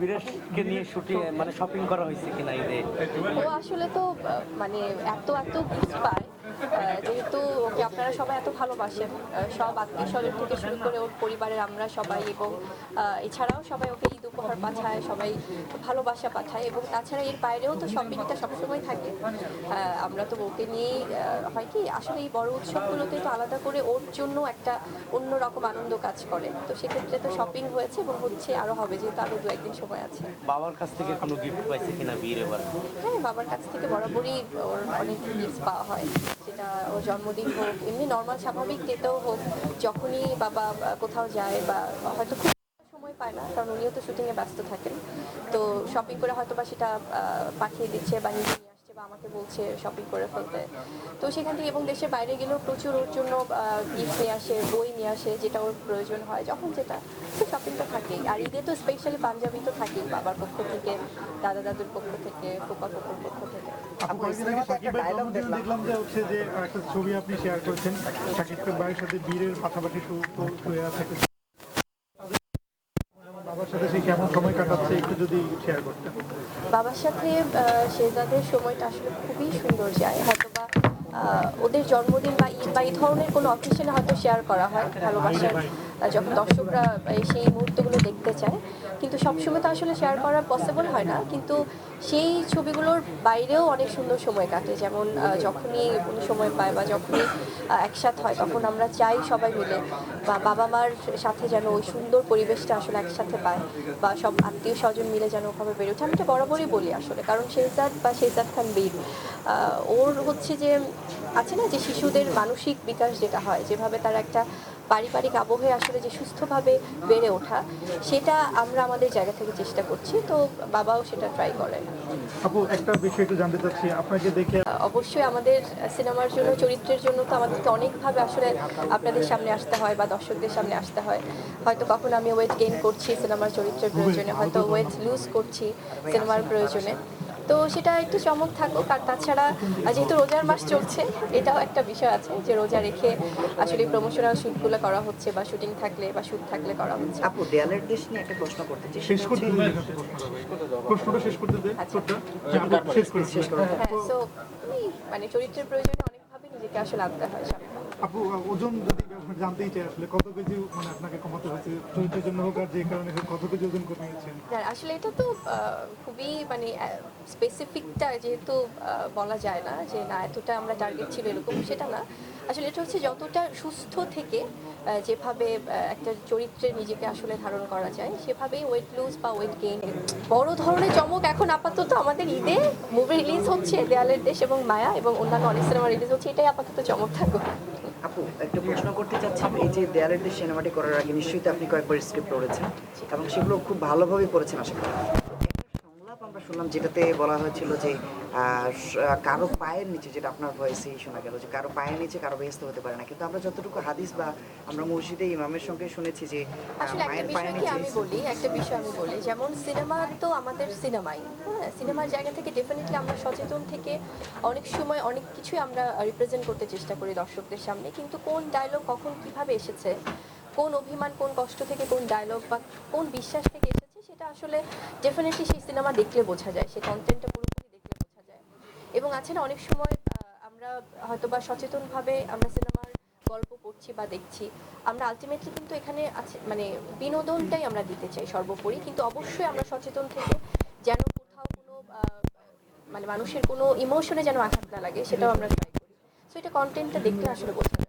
বিরাজকে নিয়ে শুটিং মানে শপিং করা হয়েছে কিনা ঈদে ও আসলে তো মানে এত এত গিফট পায় যেহেতু ওকে আপনারা সবাই এত ভালোবাসেন সব আত্মীয় স্বজন থেকে শুরু করে ওর পরিবারের আমরা সবাই এবং এছাড়াও সবাই ওকে উপহার পাঠায় সবাই ভালোবাসা পাঠায় এবং তাছাড়া এর বাইরেও তো শপিংটা সবসময় থাকে। আমরা তো ওকে নিয়েই হয় কি আসলে এই বড় উৎসবগুলোতে তো আলাদা করে ওর জন্য একটা অন্যরকম আনন্দ কাজ করে। তো সেক্ষেত্রে তো শপিং হয়েছে এবং হচ্ছে আরও হবে যেহেতু আরও দু একদিন সময় আছে। বাবার কাছ থেকে কোনো গিফট পাইছে কিনা বিয়ের এবার? হ্যাঁ বাবার কাছ থেকে বরাবরই ওর অনেক গিফট পাওয়া হয়। সেটা ওর জন্মদিন হোক এমনি নর্মাল স্বাভাবিক ডেটেও হোক যখনই বাবা কোথাও যায় বা হয়তো খুব পায় না কারণ উনিও তো শুটিংয়ে ব্যস্ত থাকেন। তো শপিং করে হয়তো বা সেটা পাঠিয়ে দিচ্ছে বা নিজে নিয়ে আসছে বা আমাকে বলছে শপিং করে ফেলতে। তো সেখান থেকে এবং দেশের বাইরে গেলেও প্রচুর ওর জন্য গিফট নিয়ে আসে বই নিয়ে আসে যেটা ওর প্রয়োজন হয় যখন যেটা। তো শপিং তো থাকেই। আর ঈদে তো স্পেশালি পাঞ্জাবি তো থাকেই বাবার পক্ষ থেকে দাদা দাদুর পক্ষ থেকে ফুপা ফুপুর পক্ষ থেকে। দেখলাম। যে হচ্ছে যে একটা ছবি আপনি শেয়ার করেছেন সাকিব ভাইয়ের সাথে বীরের পাশাপাশি বাবার সাথে সে কেমন সময় কাটাচ্ছে একটু যদি শেয়ার করতেন। বাবার সাথে আহ, শেহজাদের সময়টা আসলে খুবই সুন্দর যায়। হয়তো বা ওদের জন্মদিন বা ঈদ বা এই ধরনের কোনো অকেশনে হয়তো শেয়ার করা হয় ভালোবাসার। যখন দর্শকরা সেই মুহূর্তগুলো দেখতে চায়, কিন্তু সবসময় তো আসলে শেয়ার করা পসিবল হয় না। কিন্তু সেই ছবিগুলোর বাইরেও অনেক সুন্দর সময় কাটে। যেমন যখনই উনি সময় পায় বা যখনই একসাথ হয়, তখন আমরা চাই সবাই মিলে বা বাবা মার সাথে যেন ওই সুন্দর পরিবেশটা আসলে একসাথে পায় বা সব আত্মীয় স্বজন মিলে যেন ওভাবে বেড়ে ওঠে। আমি এটা বরাবরই বলি আসলে। কারণ শেহজাদ বা শেহজাদ খান বীর ওর হচ্ছে যে, আছে না যে শিশুদের মানসিক বিকাশ যেটা হয়, যেভাবে তার একটা পারিবারিক আবহে আসলে যে সুস্থভাবে বেড়ে ওঠা সেটা আমরা আমাদের জায়গা থেকে চেষ্টা করছি। তো বাবাও সেটা ট্রাই করেন আপু একটা বিষয় একটু জানতে চাচ্ছি। আপনাকে দেখে অবশ্যই আমাদের সিনেমার জন্য চরিত্রের জন্য তো আমাদেরকে অনেকভাবে আসলে আপনাদের সামনে আসতে হয় বা দর্শকদের সামনে আসতে হয়। হয়তো কখনো আমি ওয়েট গেইন করছি সিনেমার চরিত্রের প্রয়োজনে হয়তো ওয়েট লুজ করছি সিনেমার প্রয়োজনে। তো সেটা একটু চমক থাকুক আর তাছাড়া যেহেতু রোজার মাস চলছে এটাও একটা বিষয় আছে যে রোজা রেখে আসলে প্রমোশনাল শ্যুটগুলো করা হচ্ছে বা শুটিং থাকলে বা শ্যুট থাকলে করা হচ্ছে। আপু দেয়ালের দেশ নিয়ে একটা প্রশ্ন করতে চাই। শেষ করতে দিন প্রশ্নটা শেষ করতে দে ছোট্ট যে আপু শেষ করে হ্যাঁ সো মানে চরিত্রের প্রয়োজনে অনেকভাবে নিজেকে আসলে আনতে হয় আপু, ওজন যদি জানতেই চাই, আসলে কত কেজি মানে আপনাকে কমাতে হয়েছে চরিত্রের জন্য হোক আর যে কারণে কত কেজি ওজন কমিয়েছেন? না আসলে এটা তো খুবই মানে স্পেসিফিকটা যেহেতু বলা যায় না যে না, এতটা আমরা টার্গেট ছিল এরকম, সেটা না। আসলে এটা হচ্ছে যতটা সুস্থ থেকে যেভাবে একটা চরিত্রে নিজেকে আসলে ধারণ করা যায়, সেভাবেই ওয়েট লুজ বা ওয়েট গেইন বড় ধরনের চমক এখন আপাতত আমাদের ঈদে মুভি রিলিজ হচ্ছে, দেয়ালের দেশ এবং মায়া এবং অন্যান্য অনেক সিনেমা রিলিজ হচ্ছে, এটাই আপাতত চমক থাকুক। আপু একটা প্রশ্ন করতে চাচ্ছি এই যে দেয়ালের দিয়ে সিনেমাটি করার আগে নিশ্চয়ই তো আপনি কয়েকবার স্ক্রিপ্ট পড়েছেন এবং সেগুলো খুব ভালোভাবে পড়েছেন আশা করি। সংলাপ আমরা শুনলাম যেটাতে বলা হয়েছিল যে কারও পায়ের নিচে যেটা আপনার ভয়েসেই শোনা গেল যে কারও পায়ের নিচে কারও বেহেস্ত হতে পারে না। কিন্তু আমরা যতটুকু হাদিস বা আমরা মসজিদে ইমামের সঙ্গে শুনেছি যে মায়ের পায়ের নিচে আমি বলি একটা বিষয় আমি বলি। যেমন সিনেমা তো আমাদের সিনেমাই হ্যাঁ? সিনেমার জায়গা থেকে ডেফিনেটলি আমরা সচেতন থেকে অনেক সময় অনেক কিছুই আমরা রিপ্রেজেন্ট করতে চেষ্টা করি দর্শকদের সামনে। কিন্তু কোন ডায়লগ কখন কীভাবে এসেছে কোন অভিমান কোন কষ্ট থেকে কোন ডায়লগ বা কোন বিশ্বাস থেকে সেটা আসলে ডেফিনেটলি সেই সিনেমা দেখলে বোঝা যায়, সেই কন্টেন্টটা পুরোপুরি দেখলে বোঝা যায়। এবং আছে না, অনেক সময় আমরা হয়তো সচেতনভাবে আমরা সিনেমার গল্প পড়ছি বা দেখছি, আমরা আলটিমেটলি কিন্তু এখানে আছে মানে বিনোদনটাই আমরা দিতে চাই সর্বোপরি, কিন্তু অবশ্যই আমরা সচেতন থেকে যেন কোথাও কোনো মানে মানুষের কোনো ইমোশনে যেন আঘাত না লাগে, সেটাও আমরা ট্রাই করি। সো এটা কন্টেন্টটা দেখলে আসলে বোঝা